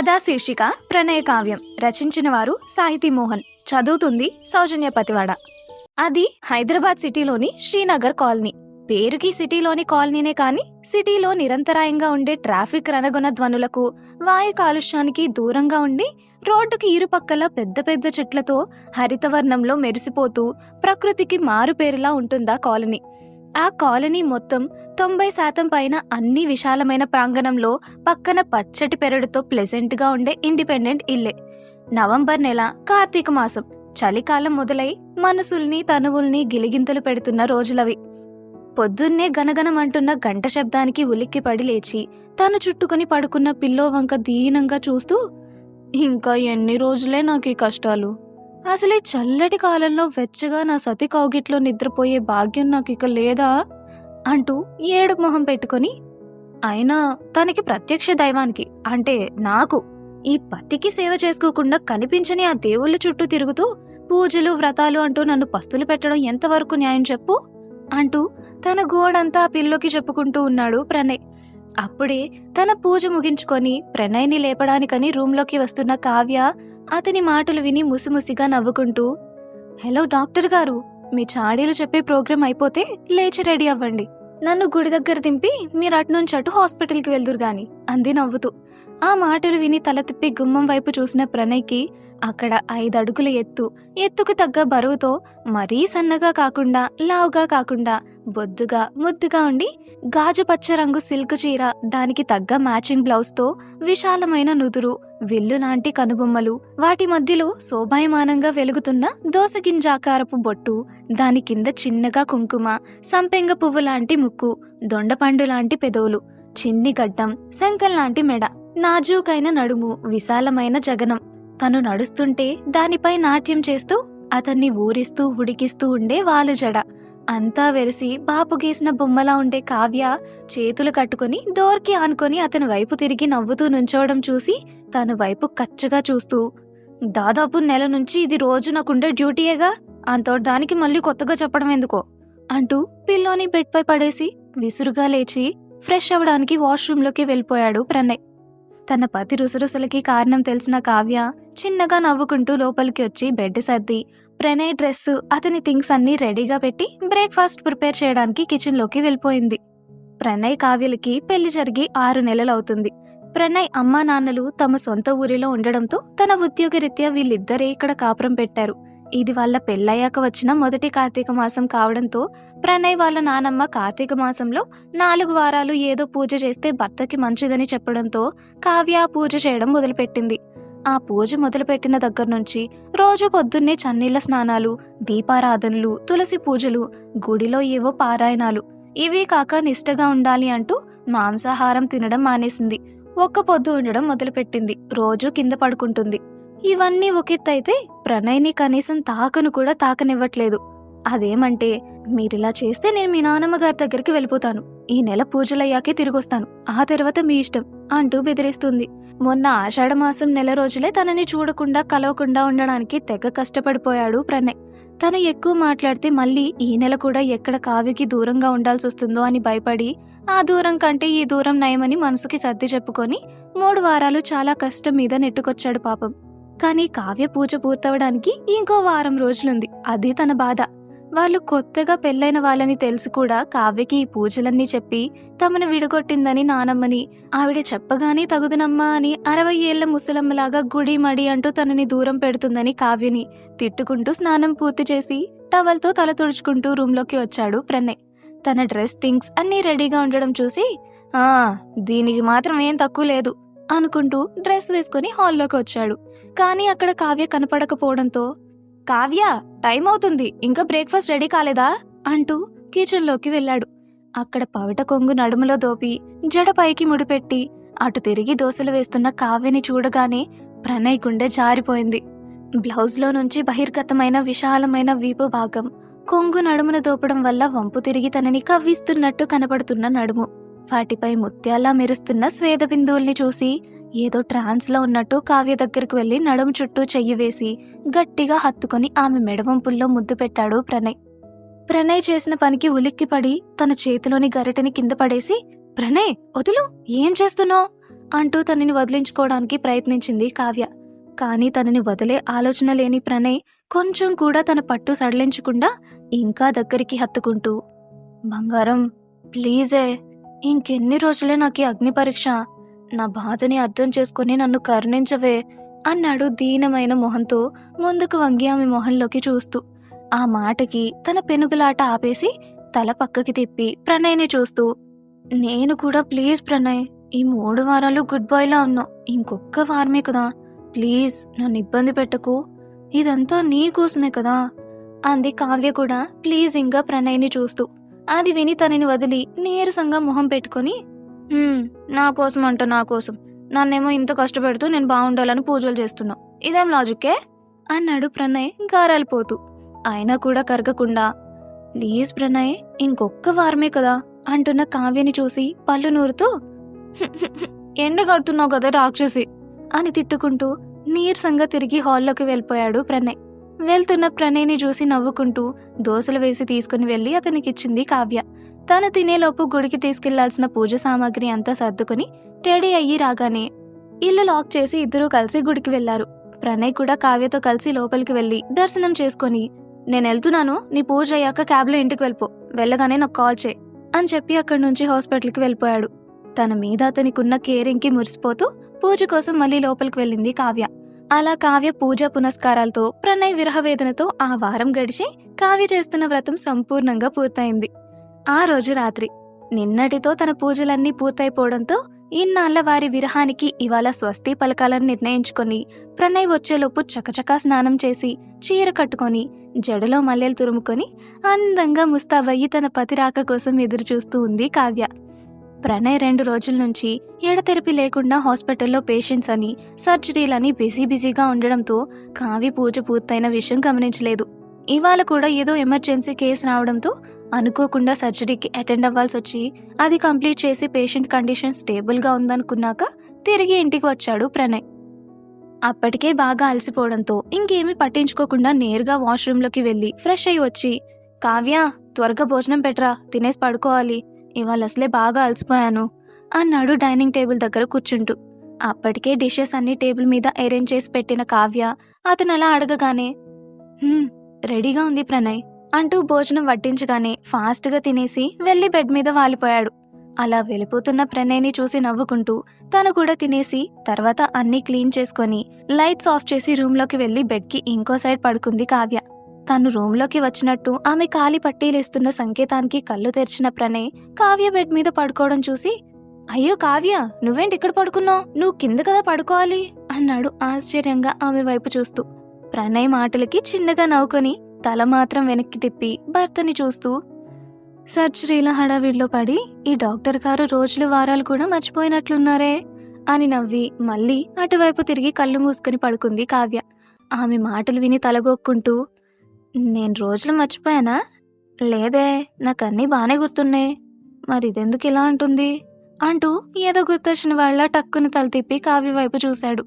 కథా శీర్షిక ప్రణయ కావ్యం రచించిన వారు సాహితీ మోహన్. చదువుతుంది సౌజన్య పతివాడ. అది హైదరాబాద్ సిటీలోని శ్రీనగర్ కాలనీ. పేరుకి సిటీలోని కాలనీనే కాని సిటీలో నిరంతరాయంగా ఉండే ట్రాఫిక్ రణగుణ ధ్వనులకు వాయు కాలుష్యానికి దూరంగా ఉండి రోడ్డుకి ఇరుపక్కల పెద్ద పెద్ద చెట్లతో హరితవర్ణంలో మెరిసిపోతూ ప్రకృతికి మారుపేరులా ఉంటుందా కాలనీ. ఆ కాలనీ మొత్తం తొంభై శాతం పైన అన్ని విశాలమైన ప్రాంగణంలో పక్కన పచ్చటి పెరడుతో ప్లెజెంట్గా ఉండే ఇండిపెండెంట్ ఇల్లే. నవంబర్ నెల కార్తీక మాసం. చలికాలం మొదలై మనసుల్ని తనువుల్ని గిలిగింతలు పెడుతున్న రోజులవి. పొద్దున్నే గనగనమంటున్న గంట శబ్దానికి ఉలిక్కిపడి లేచి తను చుట్టుకుని పడుకున్న పిల్లో వంక దీనంగా చూస్తూ ఇంకా ఎన్ని రోజులే నాకు ఈ కష్టాలు. అసలు ఈ చల్లటి కాలంలో వెచ్చగా నా సతి కౌగిట్లో నిద్రపోయే భాగ్యం నాకు ఇక లేదా? అంటూ ఏడు మొహం పెట్టుకొని అయినా తనకి ప్రత్యక్ష దైవానికి అంటే నాకు ఈ పతికి సేవ చేసుకోకుండా కనిపించని ఆ దేవుళ్ళ చుట్టూ తిరుగుతూ పూజలు వ్రతాలు అంటూ నన్ను పస్తులు పెట్టడం ఎంతవరకు న్యాయం చెప్పు? అంటూ తన గోడంతా ఆ పిల్లోకి చెప్పుకుంటూ ఉన్నాడు ప్రణయ్. అప్పుడే తన పూజ ముగించుకొని ప్రణయ్ని లేపడానికని రూంలోకి వస్తున్న కావ్య అతని మాటలు విని ముసిముసిగా నవ్వుకుంటూ హలో డాక్టర్ గారు మీ చాడీలు చెప్పే ప్రోగ్రాం అయిపోతే లేచి రెడీ అవ్వండి. నన్ను గుడి దగ్గర దింపి మీరు అటు నుంచి అటు హాస్పిటల్కి వెళ్దురు గాని అంది నవ్వుతూ. ఆ మాటలు విని తల తిప్పి గుమ్మం వైపు చూసిన ప్రణయ్కి అక్కడ ఐదు అడుగుల ఎత్తు. ఎత్తుకు తగ్గ బరువుతో మరీ సన్నగా కాకుండా లావుగా కాకుండా బొద్దుగా ముద్దుగా ఉండి గాజు పచ్చ రంగు సిల్క్ చీర దానికి తగ్గ మ్యాచింగ్ బ్లౌజ్తో విశాలమైన నుదురు విల్లు లాంటి కనుబొమ్మలు వాటి మధ్యలో శోభాయమానంగా వెలుగుతున్న దోసగింజాకారపు బొట్టు దాని కింద చిన్నగా కుంకుమ సంపెంగ పువ్వు లాంటి ముక్కు దొండపండు లాంటి పెదవులు చిన్ని గడ్డం శంఖం లాంటి మెడ నాజూకైన నడుము విశాలమైన జగనం. తను నడుస్తుంటే దానిపై నాట్యం చేస్తూ అతన్ని ఊరిస్తూ ఉడికిస్తూ ఉండే వాలు జడ అంతా వెరిసి బాపు గీసిన బొమ్మలా ఉండే కావ్య చేతులు కట్టుకుని డోర్కి ఆనుకొని అతని వైపు తిరిగి నవ్వుతూ నుంచోవడం చూసి తను వైపు కచ్చగా చూస్తూ దాదాపు నెల నుంచి ఇది రోజు నాకుండే డ్యూటీయేగా? అంతో దానికి మళ్ళీ కొత్తగా చెప్పడం ఎందుకో? అంటూ పిల్లోని బెడ్పై పడేసి విసురుగా లేచి ఫ్రెష్ అవ్వడానికి వాష్రూంలోకి వెళ్ళిపోయాడు ప్రణయ్. తన పతి రుసరుసలకి కారణం తెలిసిన కావ్య చిన్నగా నవ్వుకుంటూ లోపలికి వచ్చి బెడ్ సర్ది ప్రణయ్ డ్రెస్ అతని థింగ్స్ అన్నీ రెడీగా పెట్టి బ్రేక్ఫాస్ట్ ప్రిపేర్ చేయడానికి కిచెన్లోకి వెళ్ళిపోయింది. ప్రణయ్ కావ్యలకి పెళ్ళి జరిగి ఆరు నెలలవుతుంది. ప్రణయ్ అమ్మా నాన్నలు తమ సొంత ఊరిలో ఉండడంతో తన ఉద్యోగరీత్యా వీళ్ళిద్దరే ఇక్కడ కాపురం పెట్టారు. ఇది వాళ్ళ పెళ్ళయ్యాక వచ్చిన మొదటి కార్తీక మాసం కావడంతో ప్రణయ్ వాళ్ళ నానమ్మ కార్తీక మాసంలో నాలుగు వారాలు ఏదో పూజ చేస్తే భర్తకి మంచిదని చెప్పడంతో కావ్య పూజ చేయడం మొదలుపెట్టింది. ఆ పూజ మొదలుపెట్టిన దగ్గర నుంచి రోజు పొద్దున్నే చన్నీళ్ళ స్నానాలు దీపారాధనలు తులసి పూజలు గుడిలో ఏవో పారాయణాలు. ఇవే కాక నిష్టగా ఉండాలి అంటూ మాంసాహారం తినడం మానేసింది. ఒక్క పొద్దు ఉండడం మొదలుపెట్టింది. రోజు కింద పడుకుంటుంది. ఇవన్నీ ఒకెత్తైతే ప్రణయ్ని కనీసం తాకను కూడా తాకనివ్వట్లేదు. అదేమంటే మీరిలా చేస్తే నేను మీ నానమ్మ గారి దగ్గరికి వెళ్ళిపోతాను. ఈ నెల పూజలయ్యాకే తిరిగొస్తాను. ఆ తర్వాత మీ ఇష్టం అంటూ బెదిరిస్తుంది. మొన్న ఆషాఢమాసం నెల రోజులే తనని చూడకుండా కలవకుండా ఉండడానికి తెగ కష్టపడిపోయాడు ప్రణయ్. తను ఎక్కువ మాట్లాడితే మళ్ళీ ఈ నెల కూడా ఎక్కడ కావ్యకి దూరంగా ఉండాల్సి వస్తుందో అని భయపడి ఆ దూరం కంటే ఈ దూరం నయమని మనసుకి సర్ది చెప్పుకొని మూడు వారాలు చాలా కష్టం మీద నెట్టుకొచ్చాడు పాపం. కానీ కావ్య పూజ పూర్తవడానికి ఇంకో వారం రోజులుంది. అది తన బాధ. వాళ్ళు కొత్తగా పెళ్ళైన వాళ్ళని తెలిసి కూడా కావ్యకి ఈ పూజలన్నీ చెప్పి తమను విడగొట్టిందని నానమ్మని ఆవిడ చెప్పగానే తగుదనమ్మా అని అరవై ఏళ్ళ ముసలమ్మలాగా గుడి మడి అంటూ తనని దూరం పెడుతుందని కావ్యని తిట్టుకుంటూ స్నానం పూర్తి చేసి టవల్తో తల తుడుచుకుంటూ రూంలోకి వచ్చాడు ప్రణయ్. తన డ్రెస్ థింగ్స్ అన్నీ రెడీగా ఉండడం చూసి ఆ దీనికి మాత్రం ఏం తక్కువ లేదు. అనుకుంటూ డ్రెస్ వేసుకుని హాల్లోకి వచ్చాడు. కానీ అక్కడ కావ్య కనపడకపోవడంతో కావ్య టైం అవుతుంది. ఇంకా బ్రేక్ఫాస్ట్ రెడీ కాలేదా? అంటూ కిచెన్లోకి వెళ్ళాడు. అక్కడ పవిట కొంగు నడుములో దోపి జడ పైకి ముడిపెట్టి అటు తిరిగి దోశలు వేస్తున్న కావ్యని చూడగానే ప్రణయ్ గుండె జారిపోయింది. బ్లౌజ్లో నుంచి బహిర్గతమైన విశాలమైన వీపు భాగం కొంగు నడుమున దోపడం వల్ల వంపు తిరిగి తనని కవ్విస్తున్నట్టు కనపడుతున్న నడుము. వాటిపై ముత్యాల్లా మెరుస్తున్న స్వేద బిందువుల్ని చూసి ఏదో ట్రాన్స్లో ఉన్నట్టు కావ్య దగ్గరకు వెళ్ళి నడుము చుట్టూ చెయ్యి వేసి గట్టిగా హత్తుకొని ఆమె మెడవంపుల్లో ముద్దు పెట్టాడు ప్రణయ్. ప్రణయ్ చేసిన పనికి ఉలిక్కిపడి తన చేతిలోని గరిటెని కింద పడేసి ప్రణయ్ వదులు ఏం చేస్తున్నావు? అంటూ తనని వదిలించుకోవడానికి ప్రయత్నించింది కావ్య. కానీ తనని వదిలే ఆలోచన లేని ప్రణయ్ కొంచెం కూడా తన పట్టు సడలించకుండా ఇంకా దగ్గరికి హత్తుకుంటూ బంగారం ప్లీజే ఇంకెన్ని రోజులే నాకు ఈ అగ్ని పరీక్ష. నా బాధని అర్థం చేసుకుని నన్ను కరుణించవే అన్నాడు దీనమైన మొహంతో ముందుకు వంగి ఆమె మొహంలోకి చూస్తూ. ఆ మాటకి తన పెనుగులాట ఆపేసి తల పక్కకి తిప్పి ప్రణయ్ని చూస్తూ. నేను కూడా ప్లీజ్ ప్రణయ్ ఈ మూడు వారాలు గుడ్ బాయ్లా ఉన్నావు ఇంకొక్క వారమే కదా. ప్లీజ్ నన్ను ఇబ్బంది పెట్టకు. ఇదంతా నీ కోసమే కదా. అంది కావ్య కూడా ప్లీజ్ ఇంకా ప్రణయ్ని చూస్తూ. అది విని తనని వదిలి నీరసంగా మొహం పెట్టుకొని నాకోసం నా కోసం అంట నా కోసం. నన్నేమో ఇంత కష్టపెడుతూ నేను బాగుండాలని పూజలు చేస్తున్నావు ఇదేం లాజిక్కే? అన్నాడు ప్రణయ్ గారాలిపోతూ. అయినా కూడా కరగకుండా. ప్లీజ్ ప్రణయ్ ఇంకొక్క వారమే కదా అంటున్న కావ్యని చూసి పళ్ళు నూరుతూ ఎండ కడుతున్నావు కదా రాక్షసి అని తిట్టుకుంటూ నీరసంగా తిరిగి హాల్లోకి వెళ్ళిపోయాడు ప్రణయ్. వెళ్తున్న ప్రణయ్ని చూసి నవ్వుకుంటూ దోశలు వేసి తీసుకుని వెళ్ళి అతనికిచ్చింది కావ్య. తాను తినేలోపు గుడికి తీసుకెళ్ళాల్సిన పూజ సామాగ్రి అంతా సర్దుకుని రెడీ అయ్యి రాగానే ఇల్లు లాక్ చేసి ఇద్దరూ కలిసి గుడికి వెళ్ళారు. ప్రణయ్ కూడా కావ్యతో కలిసి లోపలికి వెళ్ళి దర్శనం చేసుకొని నేను వెళ్తున్నాను. నీ పూజ అయ్యాక క్యాబ్లో ఇంటికి వెళ్ళిపో. వెళ్ళగానే నాకు కాల్ చేయి అని చెప్పి అక్కడి నుంచి హాస్పిటల్కి వెళ్ళిపోయాడు. తన మీద అతనికున్న కేరింగ్కి మురిసిపోతూ పూజ కోసం మళ్ళీ లోపలికి వెళ్ళింది కావ్య. అలా కావ్య పూజ పునస్కారాలతో ప్రణయ్ విరహవేదనతో ఆ వారం గడిచి కావ్య చేస్తున్న వ్రతం సంపూర్ణంగా పూర్తయింది. ఆ రోజు రాత్రి నిన్నటితో తన పూజలన్నీ పూర్తయిపోవడంతో ఇన్నాళ్ళ వారి విరహానికి ఇవాళ స్వస్తి పలకాలని నిర్ణయించుకొని ప్రణయ్ వచ్చేలోపు చకచకా స్నానం చేసి చీర కట్టుకొని జడలో మల్లెలు తురుముకొని అందంగా ముస్తాబయ్యి తన పతి రాక కోసం ఎదురు చూస్తూ ఉంది కావ్య. ప్రణయ్ రెండు రోజుల నుంచి ఎడతెరిపి లేకుండా హాస్పిటల్లో పేషెంట్స్ అని సర్జరీలని బిజీ బిజీగా ఉండడంతో కావి పూజ పూర్తయిన విషయం గమనించలేదు. ఇవాళ కూడా ఏదో ఎమర్జెన్సీ కేసు రావడంతో అనుకోకుండా సర్జరీకి అటెండ్ అవ్వాల్సి వచ్చి అది కంప్లీట్ చేసి పేషెంట్ కండిషన్ స్టేబుల్గా ఉందనుకున్నాక తిరిగి ఇంటికి వచ్చాడు ప్రణయ్. అప్పటికే బాగా అలసిపోవడంతో ఇంకేమీ పట్టించుకోకుండా నేరుగా వాష్రూమ్లోకి వెళ్ళి ఫ్రెష్ అయ్యి వచ్చి కావ్య త్వరగా భోజనం పెట్టరా తినేసి పడుకోవాలి. ఇవాళ అసలే బాగా అలసిపోయాను అన్నాడు డైనింగ్ టేబుల్ దగ్గర కూర్చుంటూ. అప్పటికే డిషెస్ అన్ని టేబుల్ మీద అరేంజ్ చేసి పెట్టిన కావ్య అతను అలా అడగగానే రెడీగా ఉంది ప్రణయ్ అంటూ భోజనం వడ్డించగానే ఫాస్ట్గా తినేసి వెళ్ళి బెడ్ మీద వాలిపోయాడు. అలా వెళ్ళిపోతున్న ప్రణయ్ని చూసి నవ్వుకుంటూ తను కూడా తినేసి తర్వాత అన్నీ క్లీన్ చేసుకొని లైట్స్ ఆఫ్ చేసి రూమ్లోకి వెళ్ళి బెడ్కి ఇంకో సైడ్ పడుకుంది కావ్య. తను రూమ్లోకి వచ్చినట్టు ఆమె కాలి పట్టీలేస్తున్న సంకేతానికి కళ్ళు తెరిచిన ప్రణయ్ కావ్య బెడ్ మీద పడుకోవడం చూసి అయ్యో కావ్య నువ్వేంటి ఇక్కడ పడుకున్నావు? నువ్వు కింద కదా పడుకోవాలి? అన్నాడు ఆశ్చర్యంగా ఆమె వైపు చూస్తూ. ప్రణయ్ మాటలకి చిన్నగా నవ్వుకొని తల మాత్రం వెనక్కి తిప్పి భర్తని చూస్తూ సర్జరీల హడావిడిలో పడి ఈ డాక్టర్ గారు రోజులు వారాలు కూడా మర్చిపోయినట్లున్నారే? అని నవ్వి మళ్ళీ అటువైపు తిరిగి కళ్ళు మూసుకుని పడుకుంది కావ్య. ఆమె మాటలు విని తలగొక్కుంటూ నేను రోజులు మర్చిపోయానా? లేదే నాకు అన్నీ బాగానే గుర్తున్నాయి. మరి ఇదెందుకు ఇలా అంటుంది? అంటూ ఏదో గుర్తొచ్చిన వాళ్ళ టక్కును తల తిప్పి కావ్య వైపు చూశాడు.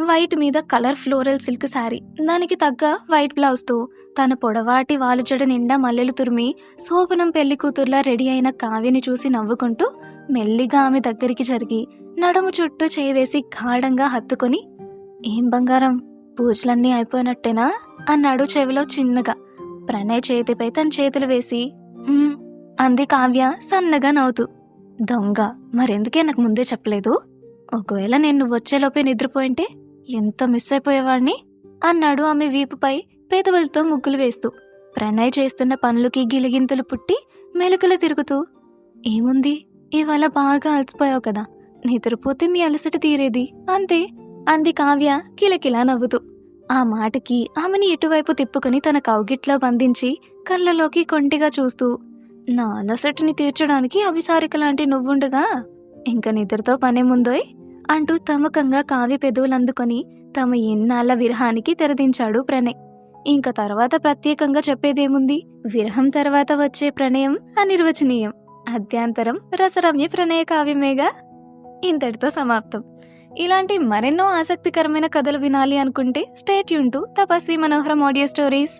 వైట్ మీద కలర్ ఫ్లోరల్ సిల్క్ శారీ. దానికి తగ్గ వైట్ బ్లౌజ్తో తన పొడవాటి వాలుజడ నిండా మల్లెలు తురిమి శోభనం పెళ్ళి కూతుర్లా రెడీ అయిన కావ్యని చూసి నవ్వుకుంటూ మెల్లిగా ఆమె దగ్గరికి జరిగి నడుము చుట్టూ చేయవేసి గాఢంగా హత్తుకొని ఏం బంగారం? పూజలన్నీ అయిపోయినట్టేనా? అన్నాడు చెవిలో చిన్నగా. ప్రణయ్ చేతిపై తన చేతులు వేసి అంది కావ్య సన్నగా నవ్వుతూ. దొంగ మరెందుకే నాకు ముందే చెప్పలేదు? ఒకవేళ నేను నువ్వు వచ్చేలోపే నిద్రపోయింటే ఎంత మిస్ అయిపోయేవాడిని అన్నాడు ఆమె వీపుపై పేదవులతో ముగ్గులు వేస్తూ. ప్రణయ్ చేస్తున్న పనులకి గిలిగింతలు పుట్టి మెలకులు తిరుగుతూ ఏముంది? ఇవాళ బాగా అలసిపోయావు కదా. నిద్రపోతే మీ అలసట తీరేది? అంతే అంది కావ్య కిలకిలా నవ్వుతూ. ఆ మాటకి ఆమెని ఇటువైపు తిప్పుకుని తన కౌగిట్లో బంధించి కళ్ళలోకి కొంటిగా చూస్తూ నా అలసటిని తీర్చడానికి అభిసారిక లాంటి నువ్వుండగా ఇంక నిద్రతో పనేముందోయ్ అంటూ తమకంగా కావ్య పెదవులు అందుకొని తమ ఎన్నాళ్ళ విరహానికి తెరదించాడు ప్రణయ్. ఇంక తర్వాత ప్రత్యేకంగా చెప్పేదేముంది? విరహం తర్వాత వచ్చే ప్రణయం అనిర్వచనీయం. అద్యాంతరం రసరమ్య ప్రణయ కావ్యమేగా? ఇంతటితో సమాప్తం. ఇలాంటి మరెన్నో ఆసక్తికరమైన కథలు వినాలి అనుకుంటే స్టేట్ యూన్ టు తపస్వి మనోహరం ఆడియో స్టోరీస్